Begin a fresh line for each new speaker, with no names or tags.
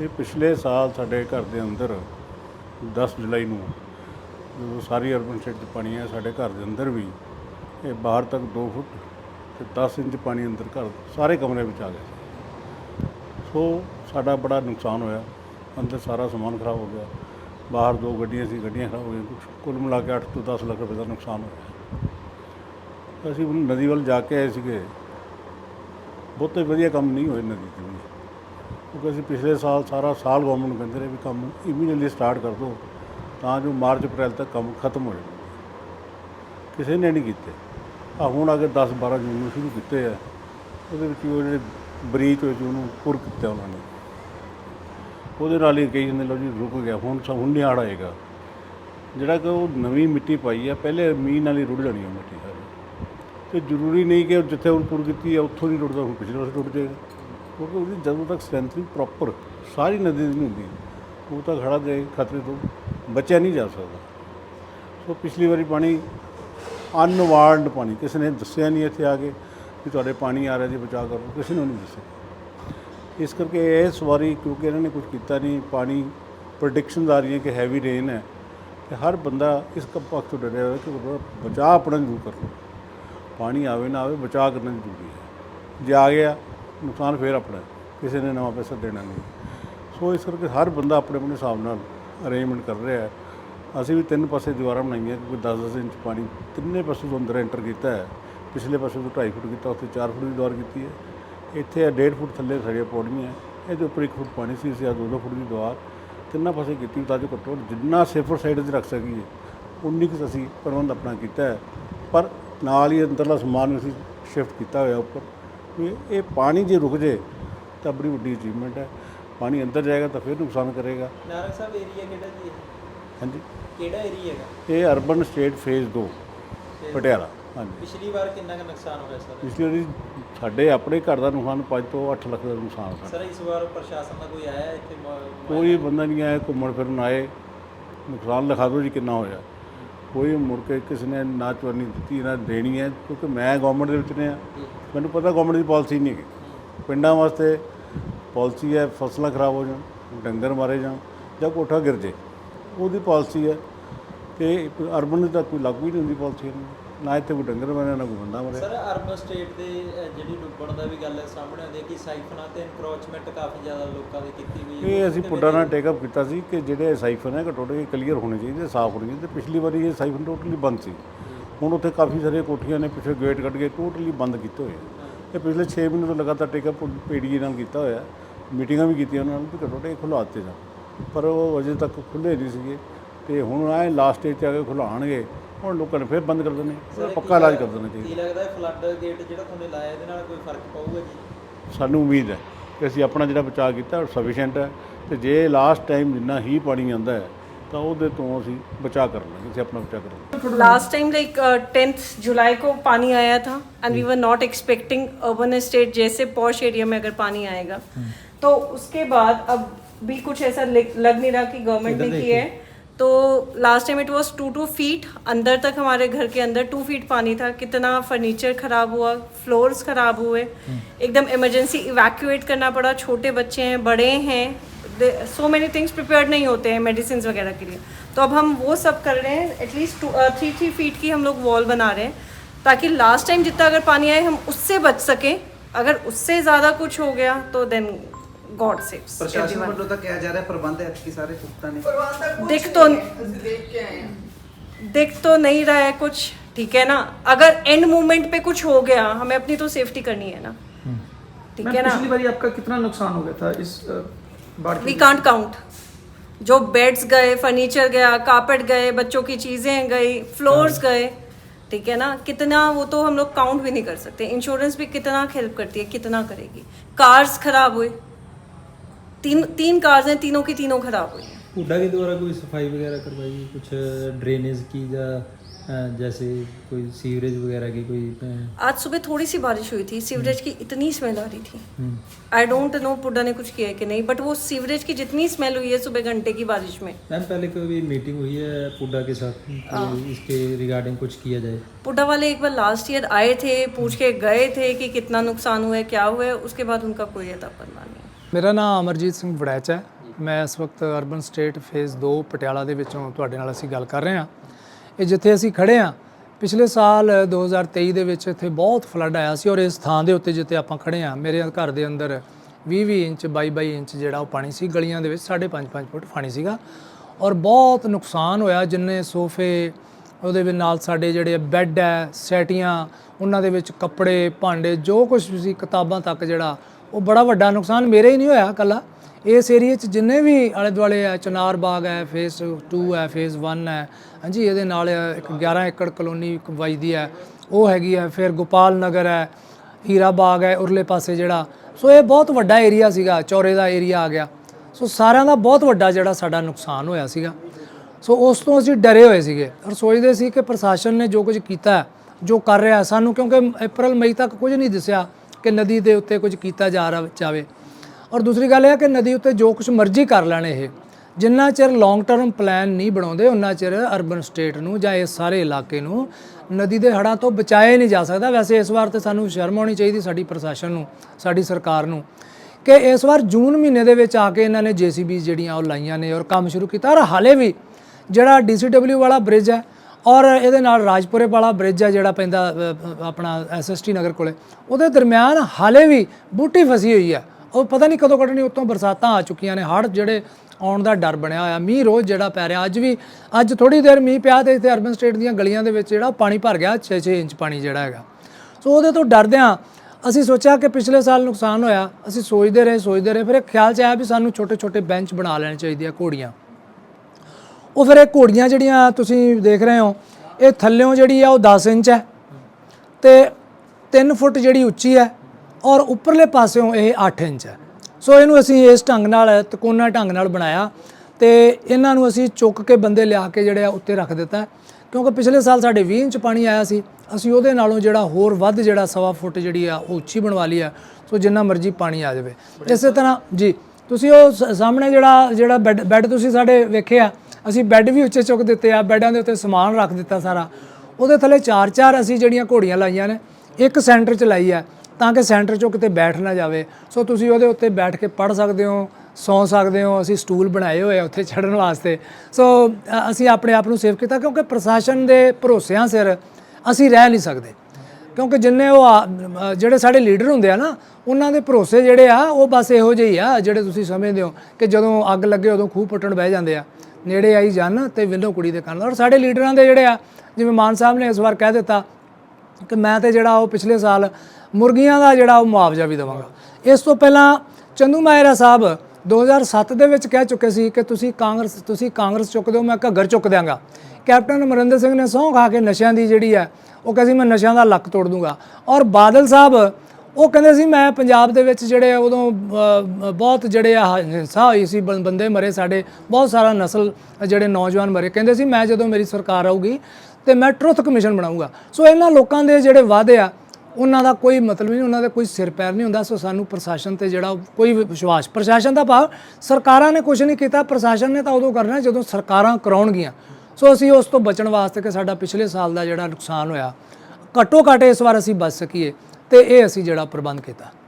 ਇਹ ਪਿਛਲੇ ਸਾਲ ਸਾਡੇ ਘਰ ਦੇ ਅੰਦਰ 10 ਜੁਲਾਈ ਨੂੰ ਜਦੋਂ ਸਾਰੀ ਅਰਬਨ ਸਟੇਟ 'ਚ ਪਾਣੀ ਆਇਆ, ਸਾਡੇ ਘਰ ਦੇ ਅੰਦਰ ਵੀ, ਇਹ ਬਾਹਰ ਤੱਕ 2 ਫੁੱਟ ਤੇ 10 ਇੰਚ ਪਾਣੀ ਅੰਦਰ ਘਰ ਸਾਰੇ ਕਮਰੇ ਵਿੱਚ ਆ ਗਿਆ ਸੋ ਸਾਡਾ ਬੜਾ ਨੁਕਸਾਨ ਹੋਇਆ। ਅੰਦਰ ਸਾਰਾ ਸਮਾਨ ਖਰਾਬ ਹੋ ਗਿਆ। ਬਾਹਰ ਦੋ ਗੱਡੀਆਂ ਸੀ, ਗੱਡੀਆਂ ਖਰਾਬ ਹੋ ਗਈਆਂ। ਕੁਛ ਕੁੱਲ ਮਿਲਾ ਕੇ 8 ਤੋਂ 10 ਲੱਖ ਰੁਪਏ ਦਾ ਨੁਕਸਾਨ ਹੋਇਆ। ਅਸੀਂ ਹੁਣ ਨਦੀ ਵੱਲ ਜਾ ਕੇ ਆਏ ਸੀਗੇ। ਬਹੁਤੇ ਵਧੀਆ ਕੰਮ ਨਹੀਂ ਹੋਏ ਨਦੀ 'ਚ ਵੀ ਕਿਉਂਕਿ ਅਸੀਂ ਪਿਛਲੇ ਸਾਲ ਸਾਰਾ ਸਾਲ ਗਵਰਨਮੈਂਟ ਨੂੰ ਕਹਿੰਦੇ ਰਹੇ ਵੀ ਕੰਮ ਇਮੀਡੀਏਟਲੀ ਸਟਾਰਟ ਕਰ ਦਿਓ, ਤਾਂ ਜੋ ਮਾਰਚ, ਅਪ੍ਰੈਲ ਤੱਕ ਕੰਮ ਖਤਮ ਹੋ ਜਾਵੇ। ਕਿਸੇ ਨੇ ਨਹੀਂ ਕੀਤੇ। ਆ ਹੁਣ ਆ ਕੇ 10 12 ਜੂਨ ਨੂੰ ਸ਼ੁਰੂ ਕੀਤੇ ਆ। ਉਹਦੇ ਵਿੱਚ ਉਹ ਜਿਹੜੇ ਬਰੀਚ ਹੋਏ ਸੀ, ਉਹਨੂੰ ਪੁਰ ਕੀਤਾ ਉਹਨਾਂ ਨੇ। ਉਹਦੇ ਨਾਲ ਹੀ ਕਈ ਜਾਂਦੇ ਲਓ ਜੀ ਰੁਕ ਗਿਆ। ਹੁਣ ਹੁਣ ਨਹੀਂ ਹੜ੍ਹ ਆਏਗਾ ਜਿਹੜਾ ਕਿ ਉਹ ਨਵੀਂ ਮਿੱਟੀ ਪਾਈ ਆ, ਪਹਿਲੇ ਮੀਂਹ ਨਾਲ ਹੀ ਰੁੜ ਜਾਣੀ ਉਹ ਮਿੱਟੀ ਸਾਰੀ। ਤੇ ਜ਼ਰੂਰੀ ਨਹੀਂ ਕਿ ਜਿੱਥੇ ਹੁਣ ਪੁਰ ਕੀਤੀ ਆ, ਉੱਥੋਂ ਨਹੀਂ ਰੁੜਦਾ, ਹੁਣ ਪਿਛਲੇ ਪਾਸੇ ਰੁੜ ਜਾਏਗਾ। ਕਿਉਂਕਿ ਉਹਦੀ ਜਦੋਂ ਤੱਕ ਸੈਂਟਰੀ ਪ੍ਰੋਪਰ ਸਾਰੀ ਨਦੀ ਦੀ ਨਹੀਂ ਹੁੰਦੀ ਉਹ ਤਾਂ ਖੜਾ ਦੇ ਖਤਰੇ ਤੋਂ ਬਚਿਆ ਨਹੀਂ ਜਾ ਸਕਦਾ। ਸੋ ਪਿਛਲੀ ਵਾਰੀ ਪਾਣੀ ਅਨਵਾਰਨਡ ਪਾਣੀ, ਕਿਸੇ ਨੇ ਦੱਸਿਆ ਨਹੀਂ ਇੱਥੇ ਆ ਕੇ ਕਿ ਤੁਹਾਡੇ ਪਾਣੀ ਆ ਰਿਹਾ ਜੀ, ਬਚਾਅ ਕਰੋ, ਕਿਸੇ ਨੂੰ ਨਹੀਂ ਦੱਸਿਆ। ਇਸ ਕਰਕੇ ਇਸ ਵਾਰੀ ਕਿਉਂਕਿ ਇਹਨਾਂ ਨੇ ਕੁਝ ਕੀਤਾ ਨਹੀਂ, ਪਾਣੀ ਪ੍ਰੈਡਿਕਸ਼ਨਸ ਆ ਰਹੀਆਂ ਕਿ ਹੈਵੀ ਰੇਨ ਹੈ ਕਿ ਹਰ ਬੰਦਾ ਇਸ ਪੱਖ ਤੋਂ ਡਰਿਆ ਹੋਇਆ ਕਿ ਬਚਾਅ ਆਪਣਾ ਜ਼ਰੂਰ ਕਰ। ਲਓ ਪਾਣੀ ਆਵੇ ਨਾ ਆਵੇ, ਬਚਾਅ ਕਰਨਾ ਜ਼ਰੂਰੀ ਹੈ। ਜੇ ਆ ਗਿਆ ਨੁਕਸਾਨ ਫੇਰ ਆਪਣਾ ਕਿਸੇ ਨੇ ਨਵਾਂ ਪੈਸਾ ਦੇਣਾ ਨਹੀਂ। ਸੋ ਇਸ ਕਰਕੇ ਹਰ ਬੰਦਾ ਆਪਣੇ ਆਪਣੇ ਹਿਸਾਬ ਨਾਲ ਅਰੇਂਜਮੈਂਟ ਕਰ ਰਿਹਾ ਹੈ। ਅਸੀਂ ਵੀ ਤਿੰਨ ਪਾਸੇ ਦੀਵਾਰਾਂ ਬਣਾਈਆਂ, ਕੋਈ 10-10 ਇੰਚ ਪਾਣੀ, ਤਿੰਨੇ ਪਾਸੇ ਤੋਂ ਅੰਦਰ ਐਂਟਰ ਕੀਤਾ ਹੈ। ਪਿਛਲੇ ਪਾਸੇ ਤੋਂ 2.5 ਫੁੱਟ ਕੀਤਾ, ਉੱਥੇ 4 ਫੁੱਟ ਦੀ ਦੀਵਾਰ ਕੀਤੀ ਹੈ। ਇੱਥੇ 1.5 ਫੁੱਟ ਥੱਲੇ ਸਾਡੀਆਂ ਪੌੜੀਆਂ ਇਹਦੇ ਉੱਪਰ 1 ਫੁੱਟ ਪਾਣੀ ਸੀ, ਅਸੀਂ 2-2 ਫੁੱਟ ਦੀ ਦੀਵਾਰ ਤਿੰਨਾਂ ਪਾਸੇ ਕੀਤੀ ਤਾਂ ਜੋ ਘੱਟੋ ਜਿੰਨਾ ਸੇਫਰ ਸਾਈਡ 'ਤੇ ਰੱਖ ਸਕੀਏ, ਉਨੀ ਕੁ ਅਸੀਂ ਪ੍ਰਬੰਧ ਆਪਣਾ ਕੀਤਾ ਹੈ। ਪਰ ਨਾਲ ਹੀ ਅੰਦਰਲਾ ਸਮਾਨ ਵੀ ਅਸੀਂ ਸ਼ਿਫਟ ਕੀਤਾ ਹੋਇਆ ਉੱਪਰ। ਵੀ ਇਹ ਪਾਣੀ ਜੇ ਰੁਕ ਜੇ ਤਾਂ ਬੜੀ ਵੱਡੀ ਅਚੀਵਮੈਂਟ ਹੈ। ਪਾਣੀ ਅੰਦਰ ਜਾਏਗਾ ਤਾਂ ਫਿਰ ਨੁਕਸਾਨ ਕਰੇਗਾ।
ਨਾਰੰਗ ਸਾਹਿਬ ਏਰੀਆ ਕਿਹੜਾ ਜੀ?
ਹਾਂਜੀ।
ਕਿਹੜਾ ਏਰੀਆ ਹੈਗਾ?
ਇਹ ਅਰਬਨ ਸਟੇਟ ਫੇਜ਼ 2 ਪਟਿਆਲਾ। ਹਾਂਜੀ।
ਪਿਛਲੀ ਵਾਰ ਕਿੰਨਾ ਕੁ ਨੁਕਸਾਨ ਹੋਇਆ ਸਰ?
ਪਿਛਲੀ ਵਾਰੀ ਸਾਡੇ ਆਪਣੇ ਘਰ ਦਾ ਨੁਕਸਾਨ 5 ਤੋਂ 8 ਲੱਖ ਦਾ ਨੁਕਸਾਨ ਸਾਡਾ
ਸਰ ਇਸ ਵਾਰ ਪ੍ਰਸ਼ਾਸਨ ਦਾ ਕੋਈ ਆਇਆ ਇੱਥੇ
ਕੋਈ ਬੰਦਾ ਨਹੀਂ ਆਇਆ ਘੁੰਮਣ ਫਿਰਨ ਆਏ। ਨੁਕਸਾਨ ਲਿਖਾ ਦਿਓ ਜੀ ਕਿੰਨਾ ਹੋਇਆ। ਕੋਈ ਮੁੜ ਕੇ ਕਿਸੇ ਨੇ ਨਾ ਚਵਰਨੀ ਦਿੱਤੀ, ਨਾ ਦੇਣੀ ਹੈ, ਕਿਉਂਕਿ ਮੈਂ ਗਵਰਨਮੈਂਟ ਦੇ ਵਿੱਚ ਨੇ ਆ। ਮੈਨੂੰ ਪਤਾ ਗਵਰਨਮੈਂਟ ਦੀ ਪਾਲਿਸੀ ਨਹੀਂ ਹੈਗੀ। ਪਿੰਡਾਂ ਵਾਸਤੇ ਪਾਲਿਸੀ ਹੈ, ਫਸਲਾਂ ਖਰਾਬ ਹੋ ਜਾਣ, ਡੰਗਰ ਮਾਰੇ ਜਾਣ, ਜਾਂ ਕੋਠਾ ਗਿਰ ਜੇ। ਉਹਦੀ ਪਾਲਿਸੀ ਹੈ ਤੇ ਅਰਬਨ ਦੀ ਕੋਈ ਲਾਗੂ ਹੀ ਨਹੀਂ ਹੁੰਦੀ ਪਾਲਿਸੀ ਨਾ ਇੱਥੇ ਕੋਈ ਡੰਗਰ ਮਰਿਆ ਨਾ ਕੋਈ ਬੰਦਾ ਮਰਿਆ
ਸਰ ਅਰਬਨ ਸਟੇਟ ਦੇ ਜਿਹੜੀ ਡੁੱਬਣ ਦਾ ਵੀ ਗੱਲ ਸਾਹਮਣੇ ਆਉਂਦੀ ਹੈ ਕਿ ਸਾਈਫਨਾਂ ਤੇ ਇਨਕਰੋਚਮੈਂਟ ਕਾਫੀ ਜ਼ਿਆਦਾ ਲੋਕਾਂ ਦੀ ਕੀਤੀ ਹੋਈ
ਇਹ ਅਸੀਂ ਪੁੱਡਾ ਨਾਲ ਟੇਕ ਅਪ ਕੀਤਾ ਸੀ ਕਿ ਜਿਹੜੇ ਸਾਈਫਨ ਹੈ ਘੱਟੋ ਘੱਟ ਕਲੀਅਰ ਹੋਣੇ ਚਾਹੀਦੇ ਸਾਫ਼ ਹੋਣੇ ਚਾਹੀਦੇ। ਪਿਛਲੀ ਵਾਰੀ ਇਹ ਸਾਈਫਨ ਟੋਟਲੀ ਬੰਦ ਸੀ। ਹੁਣ ਉੱਥੇ ਕਾਫੀ ਸਾਰੇ ਕੋਠੀਆਂ ਨੇ ਪਿੱਛੇ ਗੇਟ ਕੱਢ ਕੇ ਟੋਟਲੀ ਬੰਦ ਕੀਤੇ ਹੋਏ ਆ। ਇਹ ਪਿਛਲੇ 6 ਮਹੀਨੇ ਤੋਂ ਲਗਾਤਾਰ ਟੇਕ ਅਪ ਪੀਡੀਏ ਨਾਲ ਕੀਤਾ ਹੋਇਆ। ਮੀਟਿੰਗਾਂ ਵੀ ਕੀਤੀਆਂ ਉਹਨਾਂ ਨਾਲ ਵੀ ਘੱਟੋ ਘੱਟ ਇਹ ਖੁਲਾ ਦਿੱਤੇ ਜਾਣ। ਪਰ ਉਹ ਅਜੇ ਤੱਕ ਖੁੱਲੇ ਨਹੀਂ ਸੀਗੇ। ਤੇ ਹੁਣ ਆਏ ਲਾਸਟ ਸਟੇਜ 'ਚ ਆ ਕੇ ਖੁਲਾਣਗੇ ਹੁਣ ਲੋਕਾਂ ਨੇ ਫਿਰ ਬੰਦ ਕਰ ਦੇਣੇ
Sir,
ਪੱਕਾ
ਕੀ
ਇਲਾਜ
ਲੱਗ-
ਕਰ ਦੇਣਾ ਚਾਹੀਦਾ
ਕੀ ਲੱਗਦਾ ਹੈ ਫਲੱਡ ਗੇਟ ਜਿਹੜਾ ਤੁਹਾਨੂੰ ਲਾਇਆ ਇਹਦੇ ਨਾਲ ਕੋਈ ਫਰਕ ਪਊਗਾ ਜੀ
ਸਾਨੂੰ ਉਮੀਦ ਹੈ ਕਿ ਅਸੀਂ ਆਪਣਾ ਜਿਹੜਾ ਬਚਾਅ ਕੀਤਾ ਉਹ ਸਫੀਸ਼ੀਐਂਟ ਹੈ ਤੇ ਜੇ ਲਾਸਟ ਟਾਈਮ ਜਿੰਨਾ ਹੀ ਪਾਣੀ ਆਉਂਦਾ ਹੈ ਤਾਂ ਉਹਦੇ ਤੋਂ ਅਸੀਂ ਬਚਾਅ ਕਰ ਲਾਂਗੇ ਅਸੀਂ ਆਪਣਾ ਬਚਾਅ ਕਰਾਂਗੇ
last time like tenth July को पानी आया था and we were not expecting urban estate जैसे पॉश एरिया में अगर पानी आएगा तो उसके बाद अब भी कुछ ऐसा लग लग नहीं रहा कि गवर्नमेंट ने किया है तो last time it was two two feet अंदर तक हमारे घर के अंदर टू फीट पानी था। कितना फर्नीचर खराब हुआ फ्लोर्स खराब हुए। एकदम इमरजेंसी इवैक्यूएट करना पड़ा। छोटे बच्चे हैं बड़े हैं। सो मेनी थिंग्स प्रिपेयर नहीं होते हैं मेडिसिन वगैरह के लिए। तो अब हम वो सब कर रहे हैं। एटलीस्ट थ्री थ्री फीट की हम लोग वॉल बना रहे हैं। ताकि लास्ट टाइम जितना अगर पानी आए हम उससे बच सकें। अगर उससे ज़्यादा कुछ हो गया तो देन गॉड सेव्स
ਪ੍ਰਸ਼ਾਸਨ ਵੱਲੋਂ ਤਾਂ ਕਿਹਾ ਜਾ ਰਿਹਾ ਪ੍ਰਬੰਧ ਹੈ ਕਿ ਸਾਰੇ ਪੁਖਤਾ ਨੇ
दिख तो दिख तो नहीं रहा है कुछ ठीक है ना अगर एंड मोमेंट पे कुछ हो गया हमें अपनी तो सेफ्टी करनी है ना ठीक
मैम,
है ना
पिछली बारी आपका कितना नुकसान हो गया था इस अ, बाढ़
वी
के
कांट काउंट जो बेड्स गए फर्नीचर गया कारपेट गए बच्चों की चीजें गई फ्लोर्स गए ठीक है ना कितना वो तो हम लोग काउंट भी नहीं कर सकते इंश्योरेंस भी कितना हेल्प करती है कितना करेगी कार्स खराब हुए तीन तीन कार्स हैं तीनों की तीनों खराब हुई हैं।
हुड्डा के द्वारा कोई सफ़ाई वगैरह करवाई कुछ ड्रेनेज की या जैसे कोई सीवरेज वगैरह की कोई
आज सुबह थोड़ी सी बारिश हुई थी सीवरेज की इतनी स्मेल आ रही थी। आई डोंट नो पुड्डा ने कुछ किया है कि नहीं बट वो सीवरेज की जितनी स्मेल हुई है सुबह घंटे की बारिश में।
मैम पहले कोई मीटिंग हुई है पुड्डा के साथ इसके रिगार्डिंग कुछ किया जाए?
पुड्डा वाले एक बार लास्ट ईयर आए थे पूछ के गए थे कि कितना नुकसान हुआ है क्या हुआ है उसके बाद उनका कोई नहीं।
ਮੇਰਾ ਨਾਮ ਅਮਰਜੀਤ ਸਿੰਘ ਵੜੈਚ ਹੈ। ਮੈਂ ਇਸ ਵਕਤ ਅਰਬਨ ਸਟੇਟ ਫੇਜ਼ 2 ਪਟਿਆਲਾ ਦੇ ਵਿੱਚੋਂ ਤੁਹਾਡੇ ਨਾਲ ਅਸੀਂ ਗੱਲ ਕਰ ਰਹੇ ਹਾਂ। ਇਹ ਜਿੱਥੇ ਅਸੀਂ ਖੜੇ ਹਾਂ, ਪਿਛਲੇ ਸਾਲ 2023 ਦੇ ਵਿੱਚ ਇੱਥੇ ਬਹੁਤ ਫਲੱਡ ਆਇਆ ਸੀ ਔਰ ਇਸ ਥਾਂ ਦੇ ਉੱਤੇ ਜਿੱਥੇ ਆਪਾਂ ਖੜੇ ਹਾਂ, ਮੇਰੇ ਘਰ ਦੇ ਅੰਦਰ 20-20 ਇੰਚ 22-22 ਇੰਚ ਜਿਹੜਾ ਉਹ ਪਾਣੀ ਸੀ, ਗਲੀਆਂ ਦੇ ਵਿੱਚ 5.5 ਫੁੱਟ ਪਾਣੀ ਸੀਗਾ। ਔਰ ਬਹੁਤ ਨੁਕਸਾਨ ਹੋਇਆ, ਜਿੰਨੇ ਸੋਫੇ ਉਹਦੇ ਵੀ ਨਾਲ ਸਾਡੇ ਜਿਹੜੇ ਬੈੱਡ ਹੈ, ਸੈਟੀਆਂ, ਉਹਨਾਂ ਦੇ ਵਿੱਚ ਕੱਪੜੇ, ਭਾਂਡੇ, ਜੋ ਕੁਝ ਤੁਸੀਂ ਕਿਤਾਬਾਂ ਤੱਕ ਜਿਹੜਾ ਉਹ ਬੜਾ ਵੱਡਾ ਨੁਕਸਾਨ ਮੇਰੇ ਹੀ ਨਹੀਂ ਹੋਇਆ ਕੱਲਾ ਇਸ ਏਰੀਏ 'ਚ ਜਿੰਨੇ ਵੀ ਆਲੇ ਦੁਆਲੇ ਹੈ ਚਨਾਰ ਬਾਗ ਹੈ ਫੇਸ 2 ਹੈ ਫੇਸ 1 ਹੈ, ਹਾਂਜੀ, ਇਹਦੇ ਨਾਲ ਇੱਕ 11 ਏਕੜ ਕਲੋਨੀ ਇੱਕ ਵਜਦੀ ਹੈ। ਉਹ ਹੈਗੀ ਹੈ ਫਿਰ ਗੋਪਾਲ ਨਗਰ ਹੈ, ਹੀਰਾ ਬਾਗ ਹੈ, ਉਰਲੇ ਪਾਸੇ ਜਿਹੜਾ। ਸੋ ਇਹ ਬਹੁਤ ਵੱਡਾ ਏਰੀਆ ਸੀਗਾ, ਚੌਰੇ ਦਾ ਏਰੀਆ ਆ ਗਿਆ। ਸੋ ਸਾਰਿਆਂ ਦਾ ਬਹੁਤ ਵੱਡਾ ਜਿਹੜਾ ਸਾਡਾ ਨੁਕਸਾਨ ਹੋਇਆ ਸੀਗਾ। ਸੋ ਉਸ ਤੋਂ ਅਸੀਂ ਡਰੇ ਹੋਏ ਸੀਗੇ ਔਰ ਸੋਚਦੇ ਸੀ ਕਿ ਪ੍ਰਸ਼ਾਸਨ ਨੇ ਜੋ ਕੁਝ ਕੀਤਾ, ਜੋ ਕਰ ਰਿਹਾ ਸਾਨੂੰ, ਕਿਉਂਕਿ ਅਪ੍ਰੈਲ, ਮਈ ਤੱਕ ਕੁਝ ਨਹੀਂ ਦਿਸਿਆ। ਕਿ ਨਦੀ ਦੇ ਉੱਤੇ ਕੁਝ ਕੀਤਾ ਜਾ ਰਿਹਾ ਜਾਵੇ। ਔਰ ਦੂਸਰੀ ਗੱਲ ਇਹ ਹੈ ਕਿ ਨਦੀ ਉੱਤੇ ਜੋ ਕੁਝ ਮਰਜ਼ੀ ਕਰ ਲੈਣ ਇਹ। ਜਿੰਨਾ ਚਿਰ ਲੌਂਗ ਟਰਮ ਪਲਾਨ ਨਹੀਂ ਬਣਾਉਂਦੇ ਉਹਨਾਂ ਚਿਰ ਅਰਬਨ ਸਟੇਟ ਨੂੰ ਜਾਂ ਇਸ ਸਾਰੇ ਇਲਾਕੇ ਨੂੰ ਨਦੀ ਦੇ ਹੜ੍ਹਾਂ ਤੋਂ ਬਚਾਇਆ ਨਹੀਂ ਜਾ ਸਕਦਾ। ਵੈਸੇ ਇਸ ਵਾਰ ਤੇ ਸਾਨੂੰ ਸ਼ਰਮ ਆਉਣੀ ਚਾਹੀਦੀ ਸਾਡੀ ਪ੍ਰਸ਼ਾਸਨ ਨੂੰ, ਸਾਡੀ ਸਰਕਾਰ ਨੂੰ ਕਿ ਇਸ ਵਾਰ ਜੂਨ ਮਹੀਨੇ ਦੇ ਵਿੱਚ ਆ ਕੇ ਇਹਨਾਂ ਨੇ ਜੀਸੀਬੀ ਜਿਹੜੀਆਂ ਉਹ ਲਾਈਆਂ ਨੇ ਔਰ ਕੰਮ ਸ਼ੁਰੂ ਕੀਤਾ। ਔਰ ਹਾਲੇ ਵੀ ਜਿਹੜਾ ਡੀਸੀਡਬਲਯੂ ਵਾਲਾ ਬ੍ਰਿਜ ਹੈ ਔਰ ਇਹਦੇ ਨਾਲ ਰਾਜਪੁਰੇ ਵਾਲਾ ਬ੍ਰਿਜ ਹੈ ਜਿਹੜਾ ਪੈਂਦਾ ਅ, ਅ, ਆਪਣਾ ਐਸਐਸਟੀ ਨਗਰ ਕੋਲੇ ਉਹਦੇ ਦਰਮਿਆਨ ਹਾਲੇ ਵੀ ਬੂਟੀ ਫਸੀ ਹੋਈ ਹੈ ਉਹ ਪਤਾ ਨਹੀਂ ਕਦੋਂ ਕੱਢਣੀ ਉਤੋਂ ਬਰਸਾਤਾਂ ਆ ਚੁੱਕੀਆਂ ਨੇ ਹੜ੍ਹ ਜਿਹੜੇ ਆਉਣ ਦਾ ਡਰ ਬਣਿਆ ਹੋਇਆ ਮੀਂਹ ਰੋਜ਼ ਜਿਹੜਾ ਪੈ ਰਿਹਾ ਅੱਜ ਵੀ ਅੱਜ ਥੋੜੀ ਦੇਰ ਮੀਂਹ ਪਿਆ ਤੇ ਇੱਥੇ ਅਰਬਨ ਸਟੇਟ ਦੀਆਂ ਗਲੀਆਂ ਦੇ ਵਿੱਚ ਜਿਹੜਾ ਪਾਣੀ ਭਰ ਗਿਆ 6-6 ਇੰਚ ਪਾਣੀ ਜਿਹੜਾ ਹੈਗਾ। ਸੋ ਉਹਦੇ ਤੋਂ ਡਰਦਿਆਂ ਅਸੀਂ ਸੋਚਿਆ ਕਿ ਪਿਛਲੇ ਸਾਲ ਨੁਕਸਾਨ ਹੋਇਆ ਅਸੀਂ ਸੋਚਦੇ ਰਹੇ ਸੋਚਦੇ ਰਹੇ ਫਿਰ ਇੱਕ ਖਿਆਲ ਚ ਆਇਆ ਵੀ ਸਾਨੂੰ ਛੋਟੇ-ਛੋਟੇ ਬੈਂਚ ਬਣਾ ਲੈਣੇ ਚਾਹੀਦੇ ਆ ਘੋੜੀਆਂ। ਉਹ ਫਿਰ ਇਹ ਘੋੜੀਆਂ ਜਿਹੜੀਆਂ ਤੁਸੀਂ ਦੇਖ ਰਹੇ ਹੋ, ਇਹ ਥੱਲਿਓਂ ਜਿਹੜੀ ਆ ਉਹ 10 ਇੰਚ ਹੈ ਤੇ 3 ਫੁੱਟ ਜਿਹੜੀ ਉੱਚੀ ਹੈ ਔਰ ਉੱਪਰਲੇ ਪਾਸਿਓਂ ਇਹ 8 ਇੰਚ ਹੈ। ਸੋ ਇਹਨੂੰ ਅਸੀਂ ਇਸ ਢੰਗ ਨਾਲ, ਤਕੋਨਾ ਢੰਗ ਨਾਲ ਬਣਾਇਆ ਤੇ ਇਹਨਾਂ ਨੂੰ ਅਸੀਂ ਚੁੱਕ ਕੇ ਬੰਦੇ ਲਿਆ ਕੇ ਜਿਹੜੇ ਆ ਉੱਤੇ ਰੱਖ ਦਿੱਤਾ ਕਿਉਂਕਿ ਪਿਛਲੇ ਸਾਲ ਸਾਡੇ 20 ਇੰਚ ਪਾਣੀ ਆਇਆ ਸੀ, ਅਸੀਂ ਉਹਦੇ ਨਾਲੋਂ ਜਿਹੜਾ ਹੋਰ ਵੱਧ ਜਿਹੜਾ ਸਵਾ ਫੁੱਟ ਜਿਹੜੀ ਆ ਉਹ ਉੱਚੀ ਬਣਵਾ ਲਈ ਆ ਸੋ ਜਿੰਨਾ ਮਰਜ਼ੀ ਪਾਣੀ ਆ ਜਾਵੇ। ਇਸੇ ਤਰ੍ਹਾਂ ਜੀ, ਤੁਸੀਂ ਉਹ ਸਾਹਮਣੇ ਜਿਹੜਾ ਜਿਹੜਾ ਬੈੱਡ ਬੈੱਡ ਤੁਸੀਂ ਸਾਡੇ ਵੇਖਿਆ ਅਸੀਂ ਬੈੱਡ ਵੀ ਉੱਚੇ ਚੁੱਕ ਦਿੱਤੇ ਆ, ਬੈੱਡਾਂ ਦੇ ਉੱਤੇ ਸਮਾਨ ਰੱਖ ਦਿੱਤਾ ਸਾਰਾ। ਉਹਦੇ ਥੱਲੇ ਚਾਰ ਚਾਰ ਅਸੀਂ ਜਿਹੜੀਆਂ ਘੋੜੀਆਂ ਲਾਈਆਂ ਨੇ, ਇੱਕ ਸੈਂਟਰ 'ਚ ਲਾਈ ਹੈ ਤਾਂ ਕਿ ਸੈਂਟਰ 'ਚੋਂ ਕਿਤੇ ਬੈਠ ਨਾ ਜਾਵੇ। ਸੋ ਤੁਸੀਂ ਉਹਦੇ ਉੱਤੇ ਬੈਠ ਕੇ ਪੜ ਸਕਦੇ ਹੋ, ਸੌਂ ਸਕਦੇ ਹੋ, ਅਸੀਂ ਸਟੂਲ ਬਣਾਏ ਹੋਏ ਆ ਉੱਥੇ ਚੜਨ ਵਾਸਤੇ। ਸੋ ਅਸੀਂ ਆਪਣੇ ਆਪ ਨੂੰ ਸੇਵ ਕੀਤਾ, ਕਿਉਂਕਿ ਪ੍ਰਸ਼ਾਸਨ ਦੇ ਭਰੋਸਿਆਂ ਸਿਰ ਅਸੀਂ ਰਹਿ ਨਹੀਂ ਸਕਦੇ। ਕਿਉਂਕਿ ਜਿੰਨੇ ਉਹ ਆ- ਜਿਹੜੇ ਸਾਡੇ ਲੀਡਰ ਹੁੰਦੇ ਆ ਨਾ, ਉਹਨਾਂ ਦੇ ਭਰੋਸੇ ਜਿਹੜੇ ਆ, ਉਹ ਬਸ ਇਹੋ ਜਿਹੇ ਹੀ ਆ, ਜਿਹੜੇ ਤੁਸੀਂ ਸਮਝਦੇ ਹੋ ਕਿ ਜਦੋਂ ਅੱਗ ਲੱਗੇ ਉਦੋਂ ਖੂਹ ਪੁੱਟਣ ਬਹਿ ਜਾਂਦੇ ਆ। ਨੇੜੇ ਆਈ ਜਨ ਤੇ ਵਿੰਨੋ ਕੁੜੀ ਦੇ ਕੰਨ। ਔਰ ਸਾਡੇ ਲੀਡਰਾਂ ਦੇ ਜਿਹੜੇ ਆ, ਜਿਵੇਂ ਮਾਨ ਸਾਹਿਬ ਨੇ ਇਸ ਵਾਰ ਕਹਿ ਦਿੱਤਾ ਕਿ ਮੈਂ ਤੇ ਜਿਹੜਾ ਉਹ ਪਿਛਲੇ ਸਾਲ ਮੁਰਗੀਆਂ ਦਾ ਜਿਹੜਾ ਉਹ ਮੁਆਵਜ਼ਾ ਵੀ ਦੇਵਾਂਗਾ। ਇਸ ਤੋਂ ਪਹਿਲਾਂ ਚੰਦੂ ਮਾਇਰਾ ਸਾਹਿਬ 2007 ਦੇ ਵਿੱਚ ਕਹਿ ਚੁੱਕੇ ਸੀ ਕਿ ਤੁਸੀਂ ਕਾਂਗਰਸ ਤੁਸੀਂ ਕਾਂਗਰਸ ਚੁੱਕ ਦਿਓ, ਮੈਂ ਘੱਗਰ ਚੁੱਕ ਦਿਆਂਗਾ। ਕੈਪਟਨ ਅਮਰਿੰਦਰ ਸਿੰਘ ਨੇ ਸਹੁੰ ਖਾ ਕੇ ਨਸ਼ਿਆਂ ਦੀ ਜਿਹੜੀ ਹੈ, ਉਹ ਕਹਿੰਦੇ ਸੀ ਮੈਂ ਨਸ਼ਿਆਂ ਦਾ ਲੱਕ ਤੋੜ ਦੂੰਗਾ। ਔਰ ਬਾਦਲ ਸਾਹਿਬ ਉਹ ਕਹਿੰਦੇ ਸੀ, ਮੈਂ ਪੰਜਾਬ ਦੇ ਵਿੱਚ ਜਿਹੜੇ ਉਦੋਂ ਬਹੁਤ ਜਿਹੜੇ ਆ ਹਿੰਸਾ ਹੋਈ ਸੀ, ਬੰ- ਬੰਦੇ ਮਰੇ ਸਾਡੇ, ਬਹੁਤ ਸਾਰਾ ਨਸਲ ਜਿਹੜੇ ਨੌਜਵਾਨ ਮਰੇ। ਕਹਿੰਦੇ ਸੀ, ਮੈਂ ਜਦੋਂ ਮੇਰੀ ਸਰਕਾਰ ਆਊਗੀ ਤੇ ਮੈਂ ਟਰੁੱਥ ਕਮਿਸ਼ਨ ਬਣਾਉਂਗਾ ਸੋ ਇਹਨਾਂ ਲੋਕਾਂ ਦੇ ਜਿਹੜੇ ਵਾਅਦੇ ਆ, ਉਹਨਾਂ ਦਾ ਕੋਈ ਮਤਲਬ ਨਹੀਂ, ਉਹਨਾਂ ਦਾ ਕੋਈ ਸਿਰ ਪੈਰ ਨਹੀਂ ਹੁੰਦਾ। ਸੋ ਸਾਨੂੰ ਪ੍ਰਸ਼ਾਸਨ ਤੇ ਜਿਹੜਾ ਕੋਈ ਵਿਸ਼ਵਾਸ, ਪ੍ਰਸ਼ਾਸਨ ਦਾ ਭਾਵ, ਸਰਕਾਰਾਂ ਨੇ ਕੁਝ ਨਹੀਂ ਕੀਤਾ। ਪ੍ਰਸ਼ਾਸਨ ਨੇ ਤਾਂ ਉਦੋਂ ਕਰਨਾ ਜਦੋਂ ਸਰਕਾਰਾਂ ਕਰਾਉਣਗੀਆਂ। ਸੋ ਅਸੀਂ ਉਸ ਤੋਂ ਬਚਣ ਵਾਸਤੇ ਕਿ ਸਾਡਾ ਪਿਛਲੇ ਸਾਲ ਦਾ ਜਿਹੜਾ ਨੁਕਸਾਨ ਹੋਇਆ ਘੱਟੋ ਘੱਟ ਇਸ ਵਾਰ ਅਸੀਂ ਬਚ ਸਕੀਏ। ਤੇ ਇਹ ਅਸੀਂ ਜਿਹੜਾ ਪ੍ਰਬੰਧ ਕੀਤਾ।